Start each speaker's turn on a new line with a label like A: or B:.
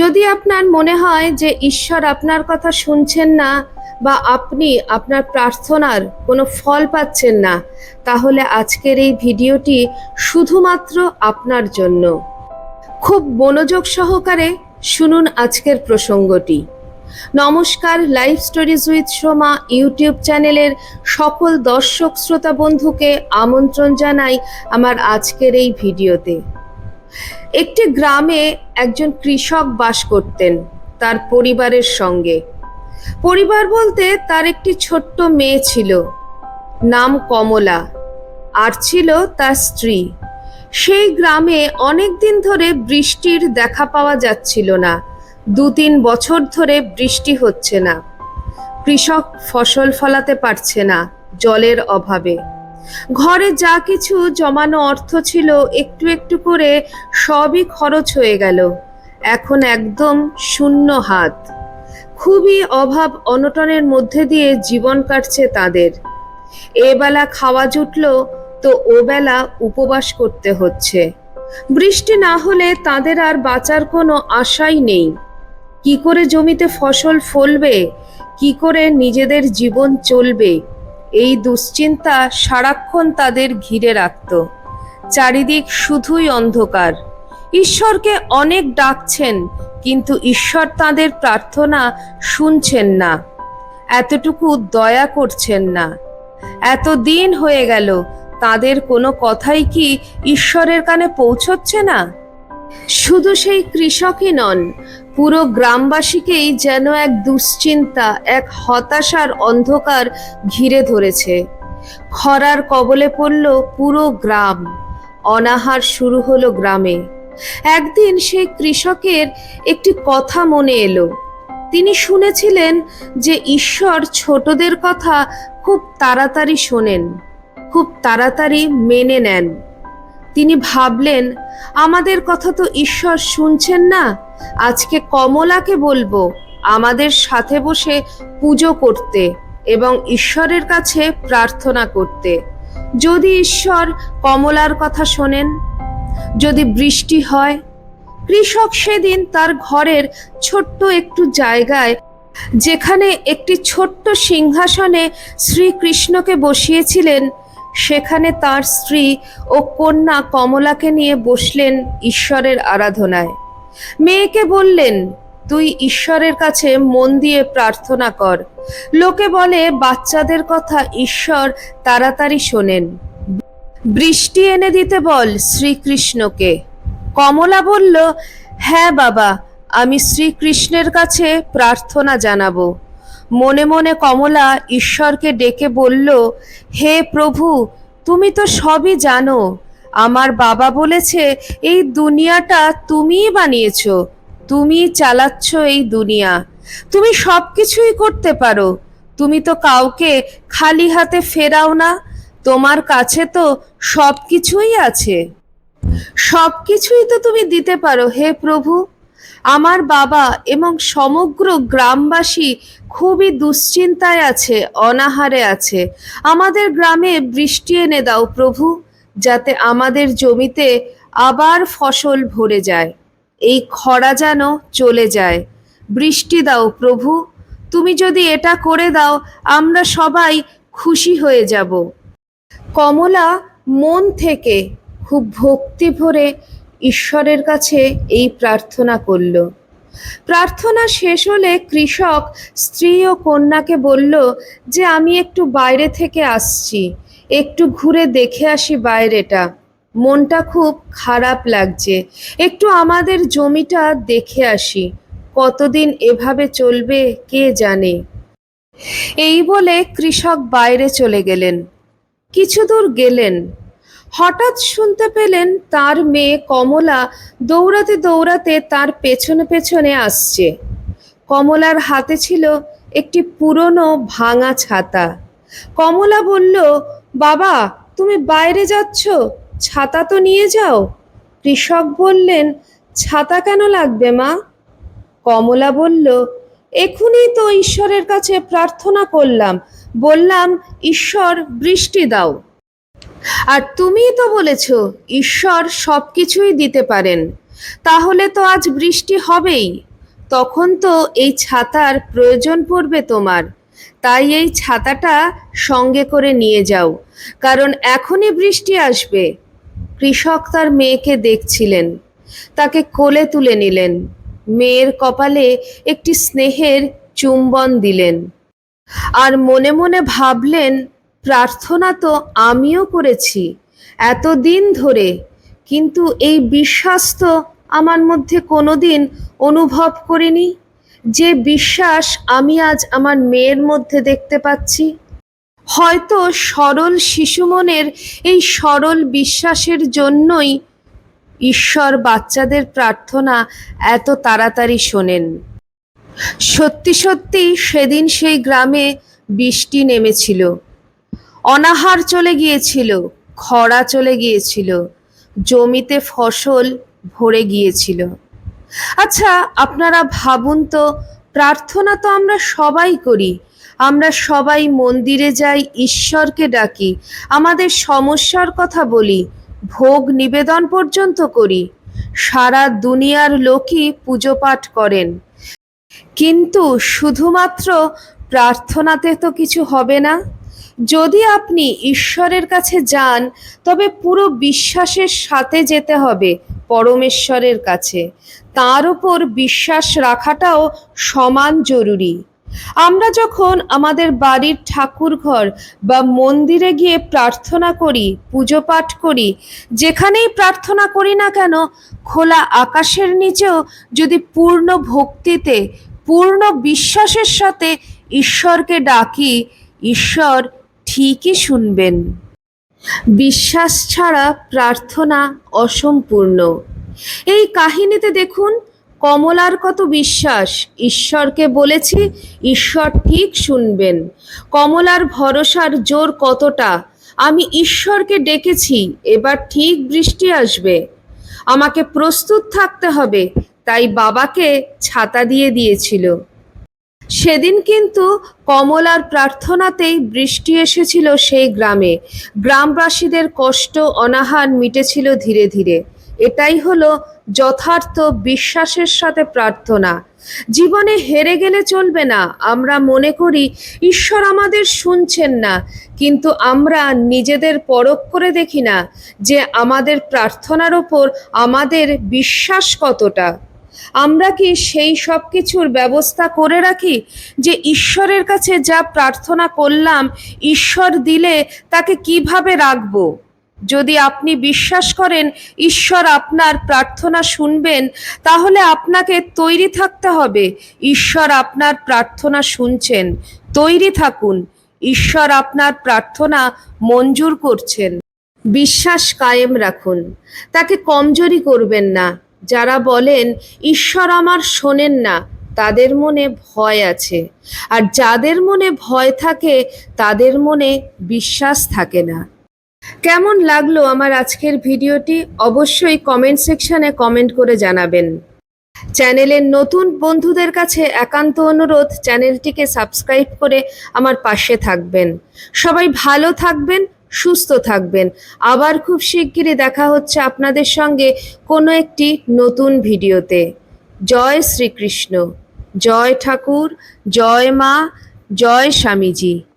A: যদি আপনার মনে হয় যে ঈশ্বর আপনার কথা শুনছেন না বা আপনি আপনার প্রার্থনার কোনো ফল পাচ্ছেন না, তাহলে আজকের এই ভিডিওটি শুধুমাত্র আপনার জন্য। খুব মনোযোগ সহকারে শুনুন আজকের প্রসঙ্গটি। নমস্কার live stories with Soma YouTube চ্যানেলের সকল দর্শক, শ্রোতা বন্ধুকে আমন্ত্রণ জানাই আমার আজকের এই ভিডিওতে। একটি গ্রামে একজন কৃষক বাস করতেন তার পরিবারের সঙ্গে। পরিবার বলতে তার একটি ছোট্ট মেয়ে ছিল, নাম কমলা, আর ছিল তার স্ত্রী। সেই গ্রামে অনেক দিন ধরে বৃষ্টির দেখা পাওয়া যাচ্ছিল না, দু তিন বছর ধরে বৃষ্টি হচ্ছে না। কৃষক ফসল ফলাতে পারছে না জলের অভাবে। ঘরে যা কিছু জমানো অর্থ ছিল, একটু একটু করে সবই খরচ হয়ে গেল। এখন একদম শূন্য হাত। খুবই অভাব অনটনের মধ্যে দিয়ে জীবন কাটছে তাদের। এবেলা খাওয়া জুটল, তো ওবেলা উপবাস করতে হচ্ছে। বৃষ্টি না হলে তাদের আর বাঁচার কোনো আশাই নেই। কি করে জমিতে ফসল ফলবে, কি করে নিজেদের জীবন চলবে এই দুশ্চিন্তা সারাক্ষণ তাদের ঘিরে রাখত। চারিদিক শুধুই অন্ধকার। ঈশ্বরকে অনেক ডাকছেন, কিন্তু ঈশ্বর তাদের প্রার্থনা শুনছেন না। এতটুকু দয়া করছেন না। এত দিন হয়ে গেল, তাদের কোনো কথাই কি ঈশ্বরের কানে পৌঁছচ্ছে না? শুধু সেই কৃষকই নন পুরো গ্রামবাসীকেই যেন এক দুশ্চিন্তা, এক হতাশার অন্ধকার ঘিরে ধরেছে। খরার কবলে পড়ল পুরো গ্রাম। অনাহার শুরু হলো গ্রামে। একদিন সেই কৃষকের একটি কথা মনে এলো। তিনি শুনেছিলেন যে ঈশ্বর ছোটদের কথা খুব তাড়াতাড়ি শোনেন, খুব তাড়াতাড়ি মেনে নেন। তিনি ভাবলেন, আমাদের কথা তো ঈশ্বর শুনছেন না। আজকে কমলাকে বলব আমাদের সাথে বসে পুজো করতে এবং ঈশ্বরের কাছে প্রার্থনা করতে। যদি ঈশ্বর কমলার কথা শোনেন, যদি বৃষ্টি হয়, কৃষক সেদিন তার ঘরের ছোট্ট একটু জায়গায়, যেখানে একটি ছোট্ট সিংহাসনে শ্রীকৃষ্ণকে বসিয়েছিলেন সেখানে তার স্ত্রী ও কন্যা কমলাকে নিয়ে বসলেন ঈশ্বরের আরাধনায়। মেয়েকে বললেন, তুই ঈশ্বরের কাছে মন দিয়ে প্রার্থনা কর। লোকে বলে, বাচ্চাদের কথা ঈশ্বর তাড়াতাড়ি শোনেন। বৃষ্টি এনে দিতে বল শ্রীকৃষ্ণকে। কমলা বলল হ্যাঁ বাবা, আমি শ্রীকৃষ্ণের কাছে প্রার্থনা জানাব। মনে মনে কমলা ঈশ্বরকে ডেকে বলল, হে প্রভু, তুমি তো সবই জানো। আমার বাবা বলেছে, এই দুনিয়াটা তুমিই বানিয়েছ তুমি চালাচ্ছ এই দুনিয়া। তুমি সব কিছুই করতে পারো। তুমি তো কাউকে খালি হাতে ফেরাও না, তোমার কাছে তো সব কিছুই আছে। সব কিছুই তো তুমি দিতে পারো, হে প্রভু। আমার বাবা এবং সমগ্র গ্রামবাসী খুবই দুশ্চিন্তায় আছে, অনাহারে আছে। আমাদের গ্রামে বৃষ্টি এনে দাও প্রভু, যাতে আমাদের জমিতে আবার ফসল ভরে যায়। এই খরা যেন চলে যায়। বৃষ্টি দাও প্রভু, তুমি যদি এটা করে দাও, আমরা সবাই খুশি হয়ে যাব। কমলা মন থেকে খুব ভক্তি ভরে ঈশ্বরের কাছে এই প্রার্থনা করল। প্রার্থনা শেষ হলে কৃষক স্ত্রী ও কন্যাকে বলল যে, আমি একটু বাইরে থেকে আসছি। একটু ঘুরে দেখে আসি বাইরেটা। মনটা খুব খারাপ লাগছে। একটু আমাদের জমিটা দেখে আসি। কতদিন এভাবে চলবে কে জানে? এই বলে কৃষক বাইরে চলে গেলেন। কিছু দূর গেলেন। হঠাৎ শুনতে পেলেন তার মেয়ে কমলা দৌড়াতে দৌড়াতে তার পেছনে পেছনে আসছে। কমলার হাতে ছিল একটি পুরনো ভাঙা ছাতা। কমলা বলল, বাবা, তুমি বাইরে যাচ্ছ? ছাতা তো নিয়ে যাও। কৃষক বললেন, ছাতা কেন লাগবে মা? কমলা বলল এখনই তো ঈশ্বরের কাছে প্রার্থনা করলাম। বললাম, ঈশ্বর, বৃষ্টি দাও। আর তুমিই তো বলেছ, ঈশ্বর সব কিছুই দিতে পারেন। তাহলে তো আজ বৃষ্টি হবেই। তখন তো এই ছাতার প্রয়োজন পড়বে তোমার। তাই এই ছাতাটা সঙ্গে করে নিয়ে যাও, কারণ এখনই বৃষ্টি আসবে। কৃষক তার মেয়েকে দেখছিলেন। তাকে কোলে তুলে নিলেন। মেয়ের কপালে একটি স্নেহের চুম্বন দিলেন। আর মনে মনে ভাবলেন প্রার্থনা তো আমিও করেছি এতদিন ধরে। কিন্তু এই বিশ্বাস তো আমার মধ্যে কোনোদিন অনুভব করিনি। যে বিশ্বাস আমি আজ আমার মেয়ের মধ্যে দেখতে পাচ্ছি। হয়তো সরল শিশু মনের এই সরল বিশ্বাসের জন্যই ঈশ্বর বাচ্চাদের প্রার্থনা এত তাড়াতাড়ি শোনেন। সত্যি সত্যি সেদিন সেই গ্রামে বৃষ্টি নেমেছিল। অনাহার চলে গিয়েছিল, খরা চলে গিয়েছিল, জমিতে ফসল ভরে গিয়েছিল। আচ্ছা আপনারা ভাবুন তো, প্রার্থনা তো আমরা সবাই করি, আমরা সবাই মন্দিরে যাই, ঈশ্বরকে ডাকি, আমাদের সমস্যার কথা বলি, ভোগ নিবেদন পর্যন্ত করি, সারা দুনিয়ার লোকই পুজো পাঠ করেন। কিন্তু শুধুমাত্র প্রার্থনাতে তো কিছু হবে না। যদি আপনি ঈশ্বরের কাছে যান, তবে পুরো বিশ্বাসের সাথে যেতে হবে পরমেশ্বরের কাছে। তার উপর বিশ্বাস রাখাটাও সমান জরুরি। আমরা যখন আমাদের বাড়ির ঠাকুর ঘর বা মন্দিরে গিয়ে প্রার্থনা করি, পুজো পাঠ করি, যেখানেই প্রার্থনা করি না কেন, খোলা আকাশের নিচেও যদি পূর্ণ ভক্তিতে, পূর্ণ বিশ্বাসের সাথে ঈশ্বরকে ডাকি, ঈশ্বর ঠিকই শুনবেন। বিশ্বাস ছাড়া প্রার্থনা অসম্পূর্ণ। এই কাহিনীতে দেখুন, কমলার কত বিশ্বাস। ঈশ্বরকে বলেছি, ঈশ্বর ঠিক শুনবেন। কমলার ভরসার জোর কতটা? আমি ঈশ্বরকে ডেকেছি, এবার ঠিক বৃষ্টি আসবে। আমাকে প্রস্তুত থাকতে হবে, তাই বাবাকে ছাতা দিয়ে দিয়েছিল। সেদিন কিন্তু কমলার প্রার্থনাতেই বৃষ্টি এসেছিল সেই গ্রামে। গ্রামবাসীদের কষ্ট, অনাহার মিটেছিল ধীরে ধীরে। এটাই হলো যথার্থ বিশ্বাসের সাথে প্রার্থনা। জীবনে হেরে গেলে চলবে না। আমরা মনে করি, ঈশ্বর আমাদের শুনছেন না। কিন্তু আমরা নিজেদের পরখ করে দেখি না যে আমাদের প্রার্থনার ওপর আমাদের বিশ্বাস কতটা। আমরা কি সেই সব কিছুর ব্যবস্থা করে রাখি? যে ঈশ্বরের কাছে যা প্রার্থনা করলাম, ঈশ্বর দিলে তাকে কীভাবে রাখব? যদি আপনি বিশ্বাস করেন ঈশ্বর আপনার প্রার্থনা শুনবেন, তাহলে আপনাকে তৈরি থাকতে হবে। ঈশ্বর আপনার প্রার্থনা শুনছেন, তৈরি থাকুন। ঈশ্বর আপনার প্রার্থনা মঞ্জুর করছেন। বিশ্বাস কায়েম রাখুন। তাকে কমজোরি করবেন না। যারা বলেন, ঈশ্বর আমার শোনেন না, তাদের মনে ভয় আছে। আর যাদের মনে ভয় থাকে, তাদের মনে বিশ্বাস থাকে না। কেমন লাগল আমার আজকের ভিডিওটি? অবশ্যই কমেন্ট সেকশনে কমেন্ট করে জানাবেন। চ্যানেলের নতুন বন্ধুদের কাছে একান্ত অনুরোধ, চ্যানেলটিকে সাবস্ক্রাইব করে আমার পাশে থাকবেন। সবাই ভালো থাকবেন সুস্থ থাকবেন। আবার খুব শিগগিরই দেখা হচ্ছে আপনাদের সঙ্গে কোনো একটি নতুন ভিডিওতে। জয় শ্রীকৃষ্ণ। জয় ঠাকুর, জয় মা, জয় স্বামীজি।